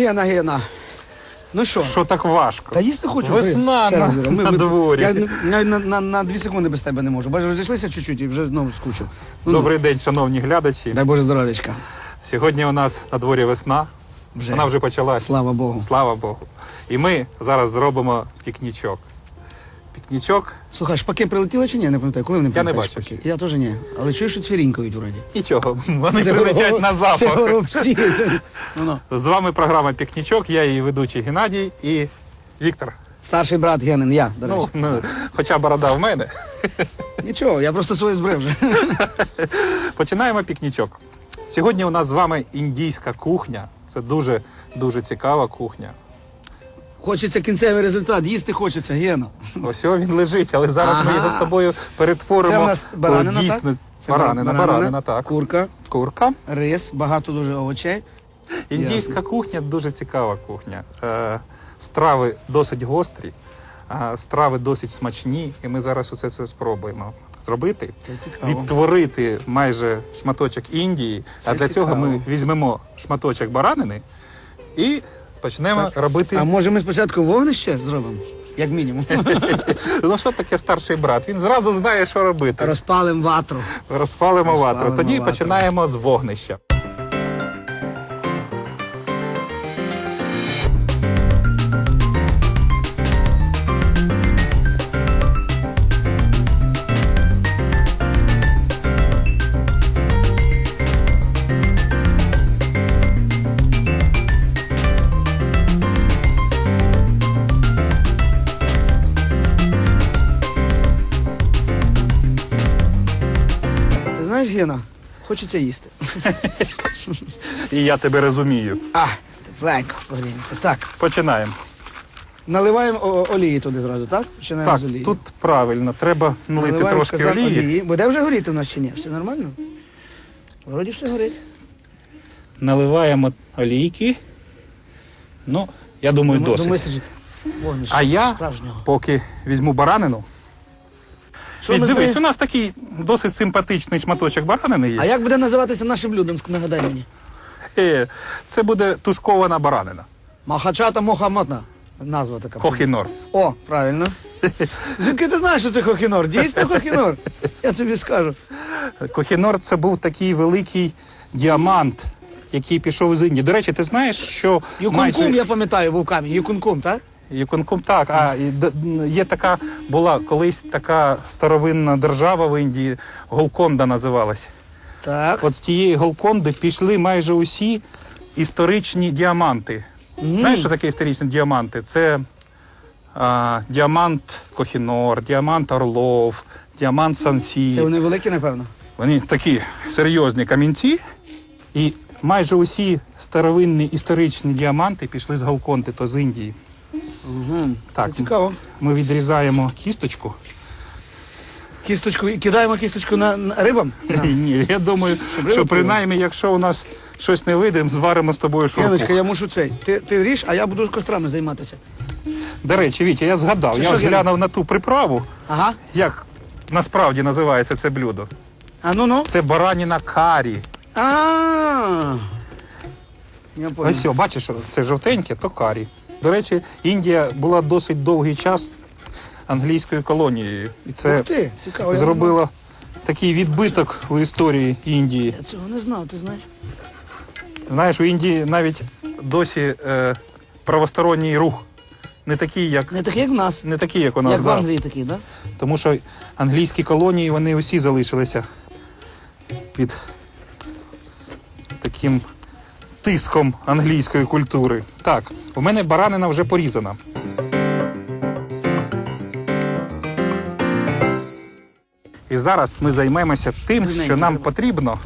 Гена, Гена. Ну що? Що так важко? Та їсти хочу. Весна Ще на, раз. Ми- на ми- дворі. Я на, на, на, на дві секунди без тебе не можу. Бачиш, розійшлися чуть-чуть і вже знову скучив. Ну, Добрий день, шановні глядачі. Дай Боже здоров'ячка. Сьогодні у нас на дворі весна. Вже. Вона вже почалася. Слава Богу. Слава Богу. І ми зараз зробимо пікнічок. Пікнічок Слухай, шпаки прилетіли чи ні? Не пам'ятаю. Коли вони Я не бачив шпаки? Я теж ні. Але чую, що цвірінькають вроді. нічого. Вони Це прилетять на Це запах. горобці. Ну, ну. З вами програма Пікнічок. Я її ведучий Геннадій і Віктор. Старший брат Генин, я, до речі. Ну, ну, хоча борода в мене. Нічого, я просто своє збрив вже. Починаємо пікнічок. Сьогодні у нас з вами індійська кухня. Це дуже дуже цікава кухня. Хочеться кінцевий результат, їсти хочеться, Гена. Ось він лежить, але зараз ми Ага. його з тобою перетворимо. Це в нас баранина, дійсно так? Це баранина, баранина, так. Курка, Курка. рис, багато дуже овочей. Індійська кухня дуже цікава кухня. Е, страви досить гострі, е, страви досить смачні, і ми зараз усе це спробуємо зробити. Це цікаво. Відтворити майже шматочок Індії. Це а для цього ми візьмемо шматочок баранини і почнемо робити. А може ми спочатку вогнище зробимо? Як мінімум. Ну що таке старший брат? Він зразу знає, що робити. Розпалимо ватру. Розпалимо ватру. Тоді ватру. починаємо з вогнища. Хочеться їсти. І я тебе розумію. А, тепленько погріємося. Так, Починаємо. наливаємо о- олії туди зразу, так? Починаємо Так, з олії. тут правильно, треба налити Наливаємо трошки казан олії. Буде вже горіти у нас чи ні? Все нормально? Вроді все горить. Наливаємо олійки. Ну, я думаю, Думаю, досить. думаю, стежить. Вогнище А я справжнього. поки візьму баранину. Що ми дивись, знаємо? у нас такий досить симпатичний шматочок баранини є. А як буде називатися наше блюдо? Нагадай мені. Е, Це буде тушкована баранина. Махачата мохамотна. Назва така. Кохінор. О, правильно. Звідки ти знаєш, що це хохінор? Дійсно хохінор? Я тобі скажу. Кохінор це був такий великий діамант, який пішов з Індії. До речі, ти знаєш, що Юкункум, майже... я пам'ятаю, був камінь. Юкункум, так? Юконком, так. А є така, була колись така старовинна держава в Індії, Голконда називалась. Так. От з тієї Голконди пішли майже усі історичні діаманти. Знаєш, що таке історичні діаманти? Це а, діамант Кохінор, діамант Орлов, діамант Сансі. Це вони великі, напевно. Вони такі серйозні камінці, і майже усі старовинні історичні діаманти пішли з Голконди, то з Індії. Угу. Так, Це цікаво. ми відрізаємо кісточку. Кісточку, і кидаємо кісточку на, на рибам. Ні, я думаю, що принаймні, якщо у нас щось не вийде, зваримо з тобою шурпу. Яночка, я мушу цей. Ти, ти ріж, а я буду з кострами займатися. До речі, Вітя, я згадав, Що, я що, ось Гена? глянув на ту приправу, Ага. як насправді називається це блюдо. А ну ну. Це бараніна карі. А. Я понял. Ось, о, бачиш, це жовтеньке, то карі. До речі, Індія була досить довгий час англійською колонією. І це ти, цікаво. зробило такий відбиток у історії Індії. Я цього не знав, ти знаєш. Знаєш, у Індії навіть досі е, правосторонній рух не такий, як Не такий, як в нас. не такий, як у нас. як в да. Англії такий, так? Да? Тому що англійські колонії вони усі залишилися під таким тиском англійської культури. Так, у мене баранина вже порізана. І зараз ми займемося тим, що нам потрібно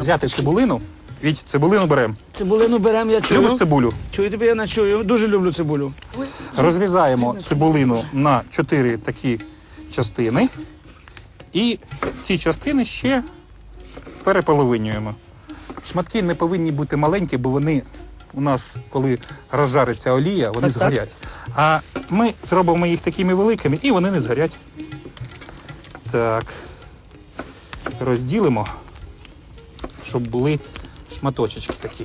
взяти цибулину. Віть, цибулину беремо. Цибулину беремо, я чую. Любиш цибулю? Чую тебе, я не чую. Дуже люблю цибулю. Розрізаємо цибулину на чотири такі частини. І ці частини ще переполовинюємо. Шматки не повинні бути маленькі, бо вони у нас, коли розжариться олія, вони Так, так. згорять. А ми зробимо їх такими великими і вони не згорять. Так. Розділимо, щоб були шматочечки такі.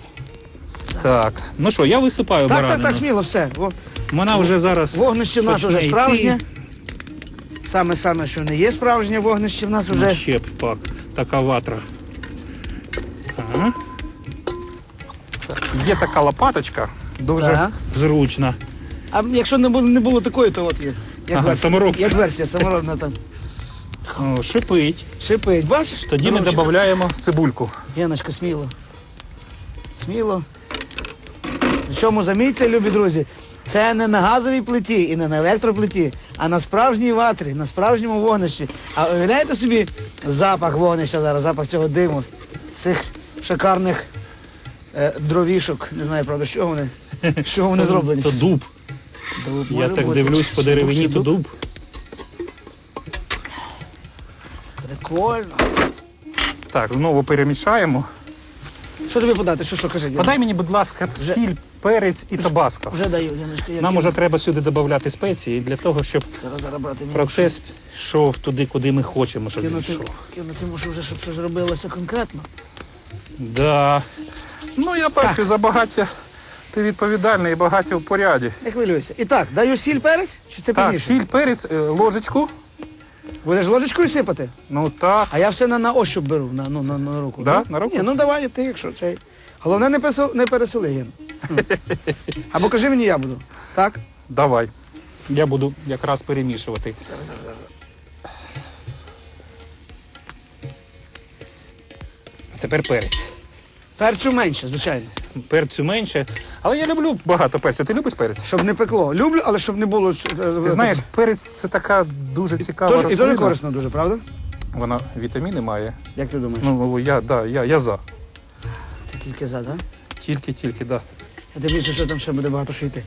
Так, ну що, я висипаю Так, так, баранину. так, сміло, все. Во- Вона вже зараз. Вогнище в нас почне вже йти. справжнє. Саме саме, що не є справжнє вогнище в нас Ну, вже. ще б пак, така ватра. Так, Є така лопаточка, дуже Так. зручна. А якщо не було, не було такої, то от є. Як Ага, версія. Як версія, саморобна там. О, шипить. Шипить, бачиш? Тоді ми додаємо цибульку. Яночка, сміло. Сміло. Причому замітьте, любі друзі, це не на газовій плиті і не на електроплиті, а на справжній ватрі, на справжньому вогнищі. А уявляєте собі запах вогнища зараз, запах цього диму, цих шикарних е, дровішок. Не знаю, правда, що вони, що вони зроблені. То дуб. Дуб Я так бути. дивлюсь по деревині, то дуб. Прикольно. Так, знову перемішаємо. Що тобі подати? Що, що кажи? Яночка? Подай мені, будь ласка, сіль, перець і табаско. Вже даю, Яночка. Я Нам уже треба сюди додати спеції для того, щоб Зараз, зараз брати процес йшов туди, куди ми хочемо, щоб він Кинути, йшов. кинути мушу вже, щоб щось робилося конкретно. Да. Ну, я бачу, за багаття ти відповідальний і багаття в поряді. Не хвилюйся. І так, даю сіль перець, чи це Так, пізніше? сіль, перець, е, ложечку. Будеш ложечкою сипати? Ну так. А я все на, на ощуп беру, на, ну, на, на руку. Да? На руку? Ні, ну давай ти, якщо цей. Головне не, пересол, не пересоли, Ген. Або кажи мені, я буду. Так? Давай. Я буду якраз перемішувати. Тепер перець. Перцю менше, звичайно. Перцю менше. Але я люблю багато перцю. Ти любиш перець? Щоб не пекло. Люблю, але щоб не було. Ти знаєш, перець це така дуже цікава Тож, і рослина. дуже корисно дуже, правда? Вона вітаміни має. Як ти думаєш? Ну, я, да, я, я за. Ти тільки за, так? Тільки-тільки, да. А ти більше, що там ще буде багато що йти.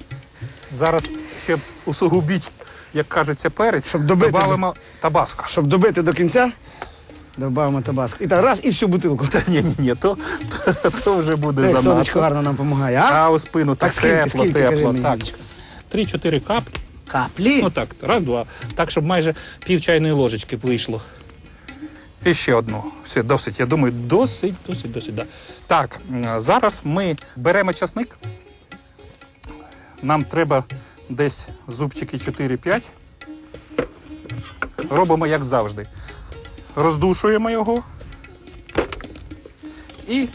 Зараз, щоб усугубіть, як кажеться, перець, Щоб добити додамо табаско. Щоб добити до кінця, додаємо табаско. І так, раз, і всю бутилку. Та ні, ні, ні, то, то, то вже буде Як сонечко гарно нам допомагає, а? А у спину так, Так скільки, тепло, скільки, кажи тепло. мені, так. Яночка? Три-чотири каплі. Каплі. Ну так, раз, два. Так, щоб майже пів чайної ложечки вийшло. І ще одну. Все, досить. Я думаю, досить, досить, досить. Да. Так, м, зараз ми беремо часник. Нам треба десь зубчики 4-5. Робимо як завжди. Роздушуємо його і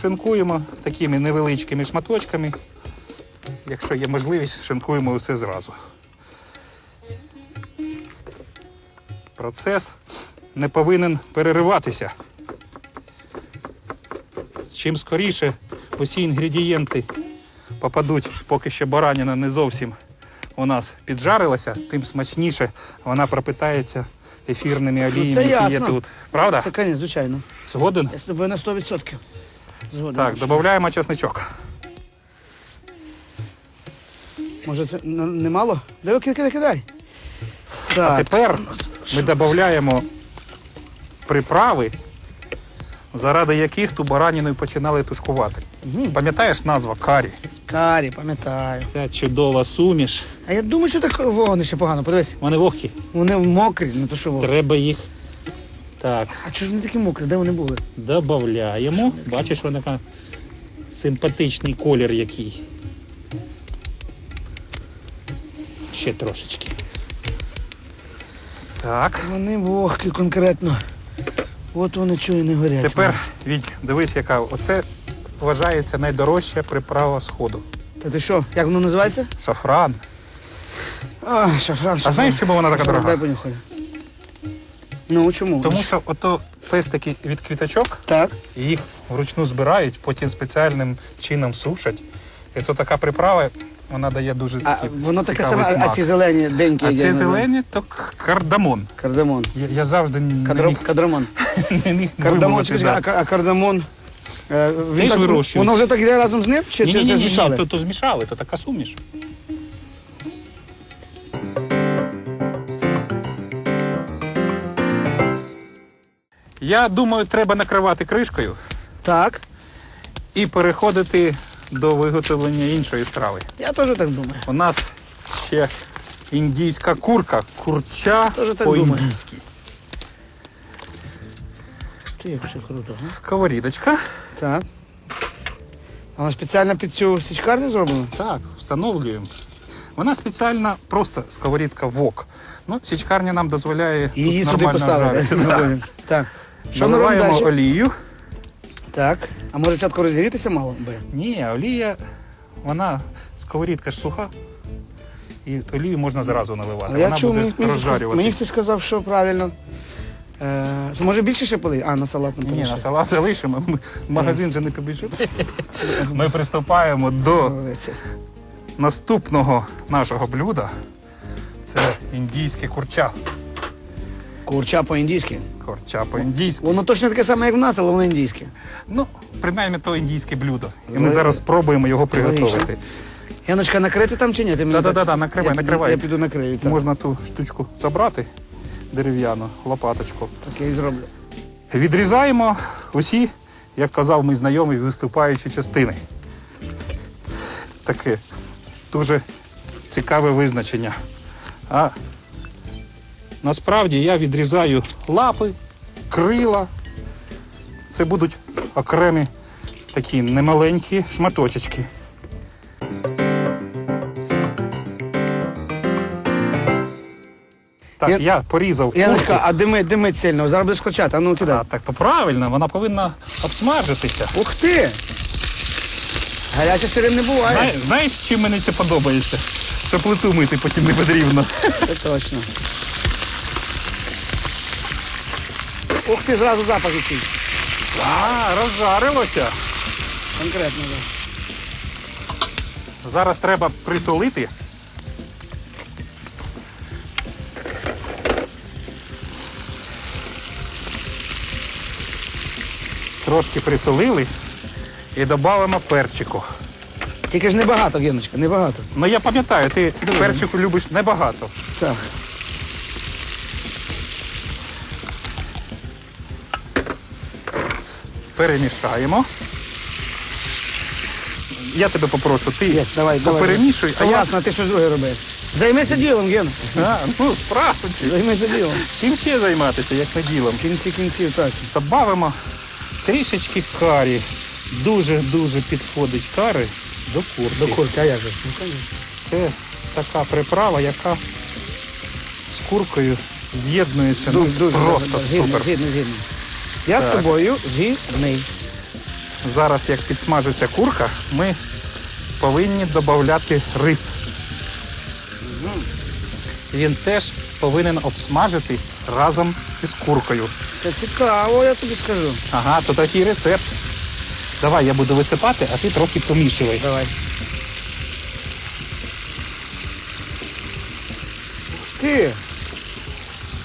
шинкуємо такими невеличкими шматочками. Якщо є можливість, шинкуємо все зразу. Процес не повинен перериватися. Чим скоріше усі інгредієнти попадуть, поки ще бараніна не зовсім у нас піджарилася, тим смачніше вона пропитається ефірними оліями, це які є тут. Правда? Це, звісно, звичайно. Згоден? Я з тобою на 100%. Згоден. Так, додаємо чесничок. Може це ну, немало? Давай кидай, кидай. А тепер ми додаємо приправи, заради яких ту бараніну і починали тушкувати. Пам'ятаєш назва карі? карі, пам'ятаю. Ця чудова суміш. А я думаю, що так вогнище погано. Подивись, Вони вогкі. вони мокрі, ну то що вогні. Треба їх. Так, А чого ж вони такі мокрі? Де вони були? додаємо. Бачиш, вона така симпатичний колір який. Ще трошечки. Так. Вони вогкі конкретно. От вони чого і не горять. Тепер від, дивись, яка. Оце вважається найдорожча приправа сходу. Та ти що, як воно називається? Шафран. А, шафран, шафран. знаєш, чому вона така Шафран, дорога? Дай понюхаю. Ну, чому? Тому що ото пестики від квіточок, Так. їх вручну збирають, потім спеціальним чином сушать. І це така приправа, вона дає дуже А такий воно таке цікавий саме, а смак. ці зелені деньки. А ці зелені то к- кардамон. Кардамон. Я, я завжди не міг, Кадрамон. не міг Кардамон, вимовити, чекай, да. а, ка- а кардамон. Е, він Теж так- вирощується. Воно вже так йде разом з ним? Чи, Ні, чи ні, це ні, ні, змішали? то, то змішали, то така суміш. Я думаю, треба накривати кришкою Так. і переходити до виготовлення іншої страви. Я теж так думаю. У нас ще індійська курка, курча Тоже так по-індійськи. Ти як все круто. га? Сковорідочка. Так. Вона спеціально під цю січкарню зроблена? Так, встановлюємо. Вона спеціальна просто сковорідка вок. Ну, січкарня нам дозволяє І її тут сюди нормально поставити. жарити. Так. Що ми робимо Наливаємо далі? олію. Так. А може спочатку розігрітися мало? би? Ні, олія, вона сковорідка ж суха. І олію можна зразу наливати. Але я вона чув, буде мені, мені, розжарювати. мені хтось сказав, що правильно. Е, може більше ще полий? А, на салат не Ні, на салат залишимо. Ми магазин же не побіжимо. Ми приступаємо до наступного нашого блюда. Це індійське курча. Курча по-індійськи. Курча по-індійськи. Воно точно таке саме, як в нас, але воно індійське. Ну, принаймні, то індійське блюдо. І ми зараз спробуємо його приготувати. Яночка, накрити там чи ні? Ти мені накривай, я, накривай. Я піду накрию. Так, Можна ту штучку забрати дерев'яну, лопаточку. так я і зроблю. Відрізаємо усі, як казав мій знайомий, виступаючі частини. Таке дуже цікаве визначення. А насправді я відрізаю лапи, крила. Це будуть окремі такі немаленькі шматочечки. Так, Я- порізав. Яночка, курку. а димить, димить сильно. Зараз будеш кричати. А ну кидай. А, так то правильно, вона повинна обсмажитися. Ух ти! Гаряче сирим не буває. Знає- знаєш, чим мені це подобається? Що плиту мити потім не потрібно. Це точно. Ух ти, зразу запах який. А, розжарилося. Конкретно, так. Зараз треба присолити. Трошки присолили і додамо перчику. Тільки ж небагато, Геночка, небагато. Ну я пам'ятаю, ти перчику любиш небагато. Так. Перемішаємо. Я тебе попрошу, ти Є, давай, давай. поперемішуй, а я. ясно, ти що друге робиш. Займися ділом, Ген. А, ну, справді. Займися ділом. Чим ще займатися, як не ділом? В кінці кінців, так. Добавимо трішечки карі. Дуже-дуже підходить кари до курки. До курки, а як же? Ну. Це така приправа, яка з куркою з'єднується ну, просто дуже, супер. згідно, згідно. Я з Так. тобою згідний. Зараз, як підсмажиться курка, ми повинні додати рис. Він теж повинен обсмажитись разом із куркою. Це цікаво, я тобі скажу. Ага, то такий рецепт. Давай я буду висипати, а ти трохи помішувай. Давай. Ти,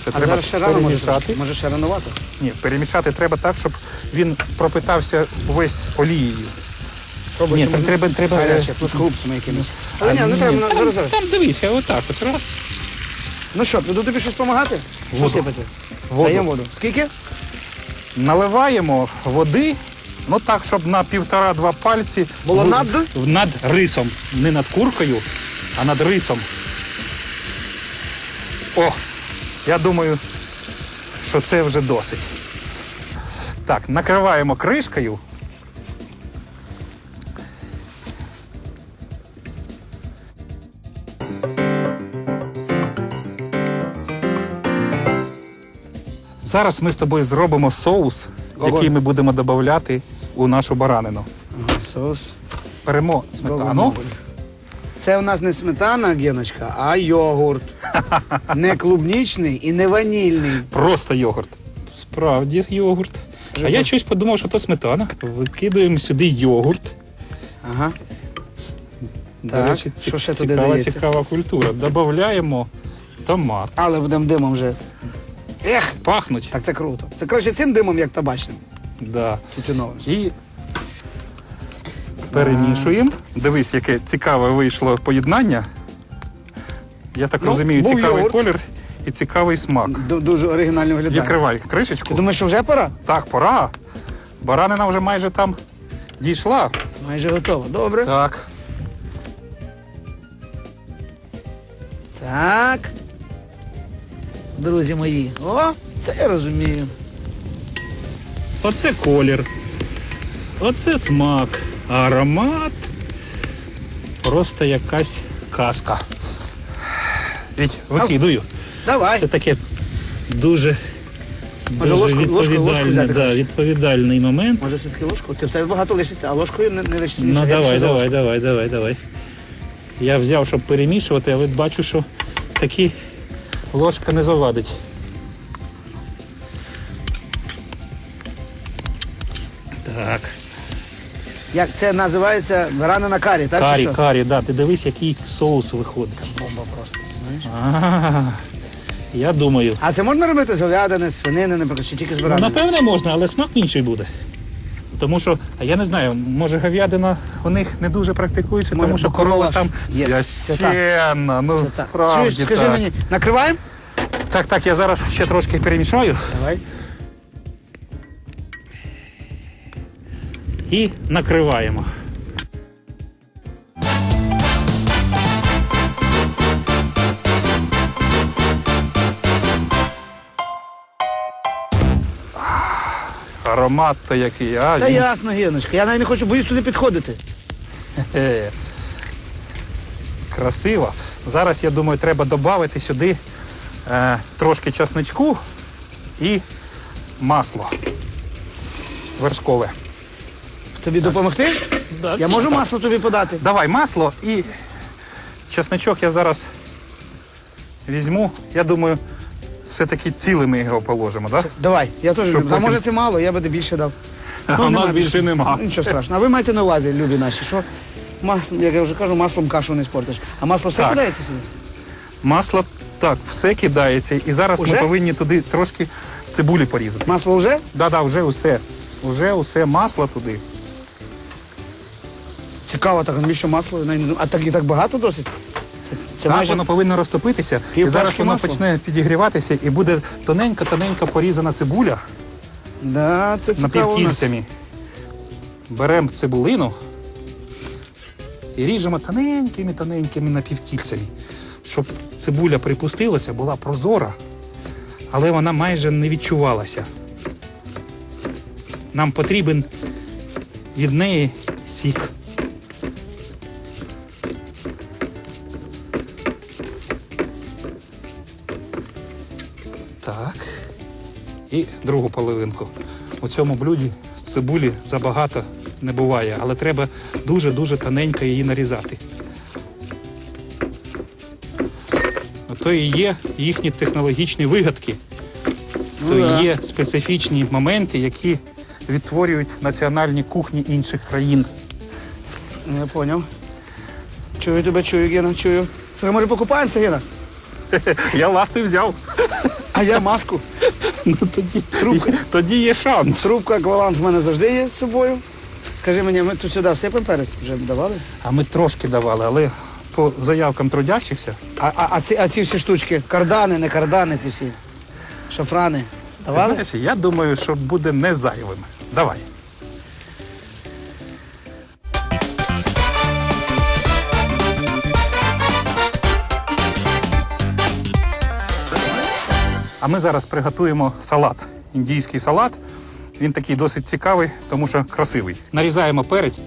Це а треба зараз ще рано може, перемішати. може ще ранувато? Ні, перемішати треба так, щоб він пропитався увесь олією. Пробуй, Ні, там треба, треба. Гаряче, плоскогубцями якимось. Але А, ні, не треба, там, зараз, зараз. там дивися, отак от раз. Ну що, піду тобі щось допомагати? Що Воду. сипати? Воду. Даємо воду. Скільки? Наливаємо води, ну так, щоб на півтора-два пальці Було в- над? над рисом. Не над куркою, а над рисом. О, я думаю, що це вже досить. Так, накриваємо кришкою. Зараз ми з тобою зробимо соус, Ого. який ми будемо додати у нашу баранину. Ага, соус. Беремо сметану. Це у нас не сметана, Геночка, а йогурт. Не клубнічний і не ванільний. Просто йогурт. Справді йогурт. А я щось подумав, що то сметана. Викидаємо сюди йогурт. Ага. До Так, речі, ці- що ще туди цікава, дається? цікава культура. Додаємо томат. Але будемо димом вже. Ех, Пахнуть. так це круто. Це краще цим димом, як табачним. Да. Тютюновим. І перемішуємо. Дивись, яке цікаве вийшло поєднання. Я так Ну, розумію, був цікавий йогурт. колір і цікавий смак. Ду- Дуже оригінально виглядає. Відкривай Ти кришечку. думаєш, що вже пора? Так, пора. Баранина вже майже там дійшла. Майже готово. Добре. Так. Так. Друзі мої. О, це я розумію. Оце колір. Оце смак. Аромат просто якась казка. Віть, викидую. Давай. Це таке дуже, Може, дуже ложку- ложку- ложку взяти да, хочеш? відповідальний момент. Може все-таки ложку? Ти в тебе багато лишиться, а ложкою не, не лишиться. Ну нічого. Я давай, за давай, давай, давай, давай. Я взяв, щоб перемішувати, але бачу, що такі ложка не завадить. Так. Як це називається? Рана на карі, так? чи Карі, що? карі, да. Ти дивись, який соус виходить. Бомба просто. Знаєш? А, я думаю. А це можна робити з говядини, з свинини, наприклад, чи тільки з Ну, баранини? напевне, можна, але смак інший буде. Тому що, а я не знаю, може говядина у них не дуже практикується, Може, тому що бо корова корова там є священна. Ну, так. справді Чуєш, скажи так. мені, накриваємо? Так, так, я зараз ще трошки перемішаю Давай. і накриваємо. Аромат то який, а? Та він- ясно, Геночка. Я навіть не хочу, боюсь туди підходити. Е, Красиво. Зараз, я думаю, треба додати сюди е, трошки часничку і масло вершкове. Тобі допомогти? Я можу масло тобі подати? Давай масло і чесничок я зараз візьму. Я думаю, все-таки цілими його положимо, так? Давай, я теж Щоб люблю. А потім- може це мало, я би більше дав. А Ну, у нас нема більше нема. Ну, Нічого страшного. А ви маєте на увазі, любі наші, що мас- як я вже кажу, маслом кашу не спортиш. А масло все Так. кидається сюди? Масло так, все кидається. І зараз Уже? ми повинні туди трошки цибулі порізати. Масло вже? Да-да, вже усе. Вже усе масло туди. Цікаво, так, навіщо масло? А так і так багато досить? Це, Так, майже... воно повинно розтопитися, і зараз воно почне підігріватися і буде тоненька-тоненька порізана цибуля Да, це напівкільцями. Беремо цибулину і ріжемо тоненькими-тоненькими напівкільцями, щоб цибуля припустилася, була прозора, але вона майже не відчувалася. Нам потрібен від неї сік. І другу половинку. У цьому блюді з цибулі забагато не буває, але треба дуже-дуже тоненько її нарізати. То і є їхні технологічні вигадки, то і є специфічні моменти, які відтворюють національні кухні інших країн. Ну, Я поняв. Чую тебе, чую, Гена, чую. Слухай, може покупаємося, Гена? Я ласти взяв. А я маску. Ну тоді, тоді є шанс. Трубка аквалант в мене завжди є з собою. Скажи мені, ми тут сюди всипемо перець вже давали? А ми трошки давали, але по заявкам трудящихся А, а, а, ці, а ці всі штучки, кардани, не кардани ці всі. Шафрани. Ти знаєш, я думаю, що буде не зайвим. Давай. А ми зараз приготуємо салат. Індійський салат. Він такий досить цікавий, тому що красивий. Нарізаємо перець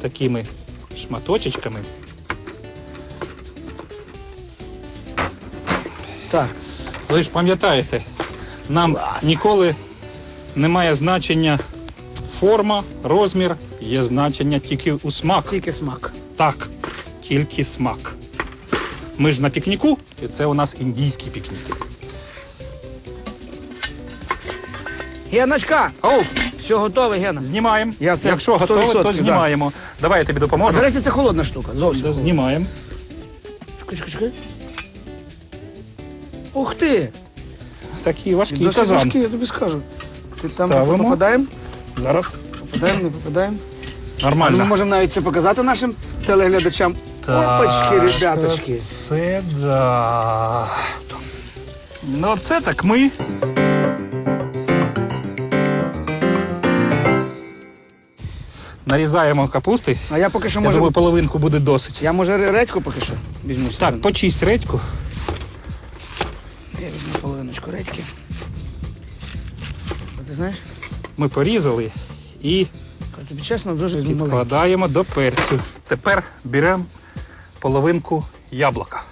такими шматочечками. Так. Ви ж пам'ятаєте, нам ніколи немає значення форма, розмір, є значення тільки у смак. Тільки смак. Так, тільки смак. Ми ж на пікніку, і це у нас індійський пікнік. Геночка! Оу, Все готове, Гена. знімаємо. Я це Якщо готове, 100%, то да. знімаємо. Давай я тобі А, допоможу. до речі, це холодна штука. Зовсім. Да, холодна. Знімаємо. Чекай, чекай, чекай. Ух ти! Такий важкий Досить казан. важкий, я тобі скажу. Ти там Ставимо. попадаємо? Зараз Попадаємо, не попадаємо. А ми нормально. можемо навіть це показати нашим телеглядачам. Опачки, ребяточки. Це да. Ну, це так ми. Нарізаємо капусти. А я поки що Я можу. думаю, половинку буде досить. Я може редьку поки що візьму. Так, почисть редьку. Я візьму половиночку редьки. А Ти знаєш? Ми порізали і Тобі чесно, дуже. Підкладаємо до перцю. Тепер беремо половинку яблука.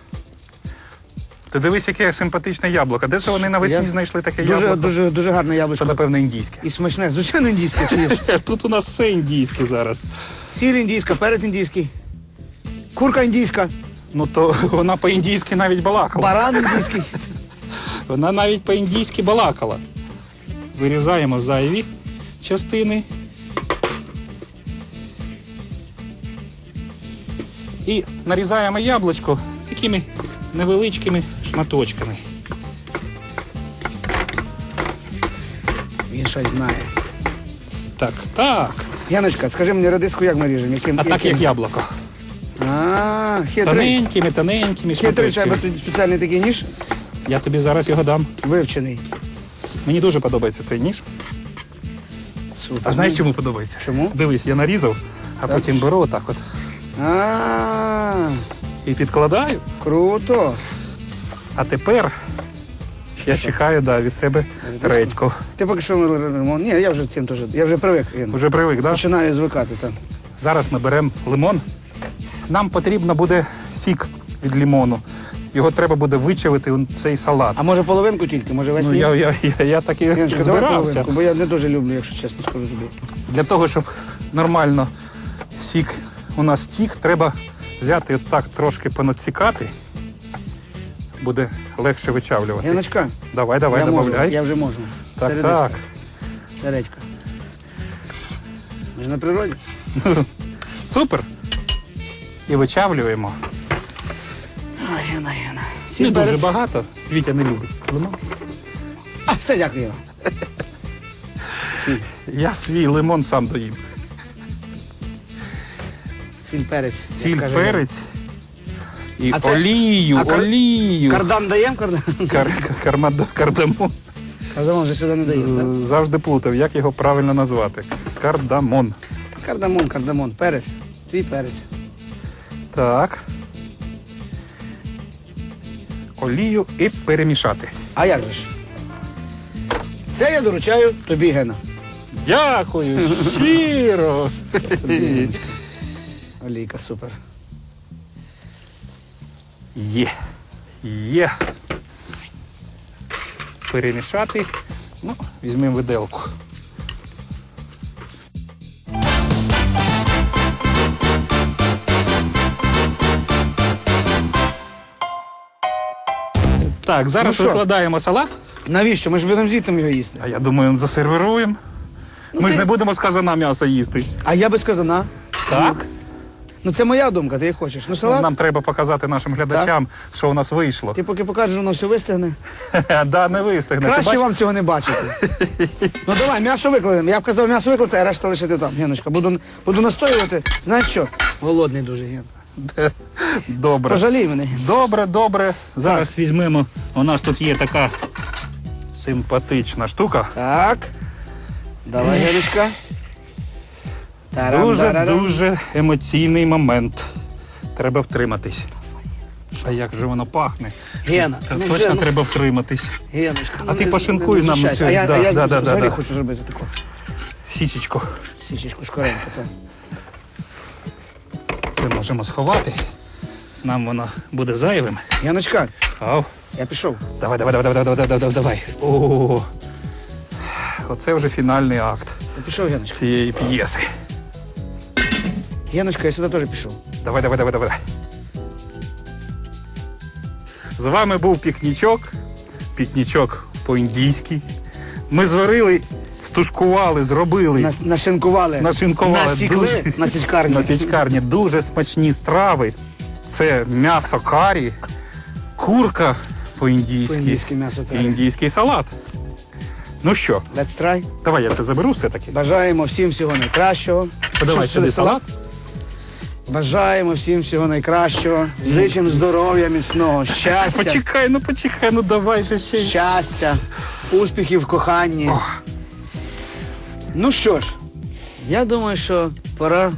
Ти дивись, яке симпатичне яблуко. Де це вони навесні Я- знайшли таке Дуже, яблуко? дуже, дуже гарне Це, яблучко. напевно, індійське. І смачне, звичайно, індійське. Чи є? Тут у нас все індійське зараз. Сіль індійська, перець індійський, курка індійська, Ну то вона по-індійськи навіть балакала. баран індійський. Вона навіть по-індійськи балакала. Вирізаємо зайві частини. І нарізаємо яблучко такими невеличкими шматочками. Він щось знає. Так, так. Яночка, скажи мені радиску, як ми ріжемо? Яким, А так як яблуко. А, хитрий. Тоненькими, тоненькими Хитрий в тебе шматочками. тут спеціальний такий ніж Я тобі зараз його дам. вивчений. Мені дуже подобається цей ніж. Супер. А знаєш, чому подобається? Чому? Дивись, я нарізав, а потім беру отак от А, і підкладаю. круто. А тепер я чекаю да, від тебе редьку. Ти поки що лимон. Ні, я вже цим теж. Я вже привик. Вже привик, да? Починаю звикати там. Зараз ми беремо лимон. Нам потрібно буде сік від лимону. Його треба буде вичавити у цей салат. А може половинку тільки, може весь Ну, ні? я, я, я, я так і Яночка, давай збирався. половинку, бо я не дуже люблю, якщо чесно скажу тобі. Для того, щоб нормально сік у нас тік, треба взяти отак трошки понадсікати. Буде легше вичавлювати. Яночка, Давай, давай, я можу, я вже можу. Так, Це так. редиска. Це редька. Ми ж на природі. Супер. І вичавлюємо. Ай, Яна, Яна. Не дуже багато. Вітя не любить. лимон. А, все, дякую. Сіль. Я свій лимон сам доїм. Сіль перець. як Сіль, каже перець і А це- олію, а кар- олію. Кардан даємо? Кардан? Кар... кармадо- Кардамон. Кардамон вже сюди не дає, так? Завжди плутав, як його правильно назвати. Кардамон. Кардамон, кардамон, перець. Твій перець. Так. Олію і перемішати. А як же ж? Це я доручаю тобі, Гена. Дякую, щиро. Олійка, супер. Є. Є. Перемішати. Ну, візьмемо виделку. Так, зараз Ну що? викладаємо салат, Навіщо? Ми ж будемо звідти його їсти. а я думаю, засервируємо. Ми ж ти- не будемо з казана м'яса їсти. А я без казана. Так? Ну це моя думка, ти як хочеш. Ну салат, Нам треба показати нашим глядачам, що у нас вийшло. ти поки покажеш, воно все вистигне. да, не вистигне. Ти Краще бач- вам цього не бачити. ну давай, м'ясо викладемо. Я б казав, м'ясо викладати, а решта лишити там, Геночка. Буду, буду настоювати. Знаєш що? Голодний дуже ген. Добре. Пожалій мене. Ген. Добре, добре. Зараз візьмемо. У нас тут є така симпатична штука. Так. Давай, Геночка. Тарам-тарарам. Дуже-дуже емоційний момент. Треба втриматись. А як же воно пахне? Гена, Та ну точно вже, ну. треба втриматись. Геночка. А ну, ти не- пошинкуй не нам цю- А я, да, а я да, да, взагалі да. хочу зробити таку. Січечку. Січечку скоренько. Так. Це можемо сховати. Нам воно буде зайвим. Яночка, Ау. я пішов. Давай, давай, давай, давай, давай, давай, давай, давай. О, оце вже фінальний акт Я пішов, Яночка. цієї п'єси. Яночка, я сюди теж пішов. Давай, давай, давай, давай. З вами був пікнічок. Пікнічок по-індійськи. Ми зварили, стушкували, зробили Нас, нашинкували. Нашинкували Насікли дуже. на січкарні. на січкарні дуже смачні страви. Це м'ясо карі, курка по-індійськи По-індійськи м'ясо і карі. індійський салат. Ну що, Let's try. давай я це заберу все-таки. Бажаємо всім всього найкращого. Подавай Що, сюди сюди салат. Бажаємо всім всього найкращого. Зичимо здоров'я, міцного, щастя, Почекай, ну почекай, ну давай же ще. щастя, успіхів в коханні. Ну що ж, я думаю, що пора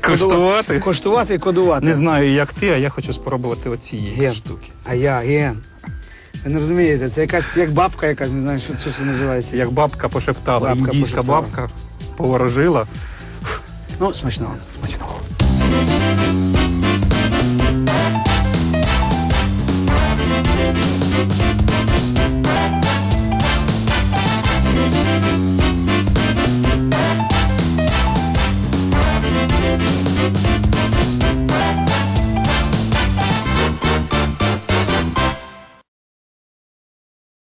Коштувати? коштувати і кодувати. Не знаю, як ти, а я хочу спробувати оцієї Ген. штуки. А я, Ген. Ви не розумієте, це якась як бабка якась, не знаю, що, що це називається. Як бабка пошептала, Бабка індійська пошептала. бабка поворожила. Ну, смачного. Смачного.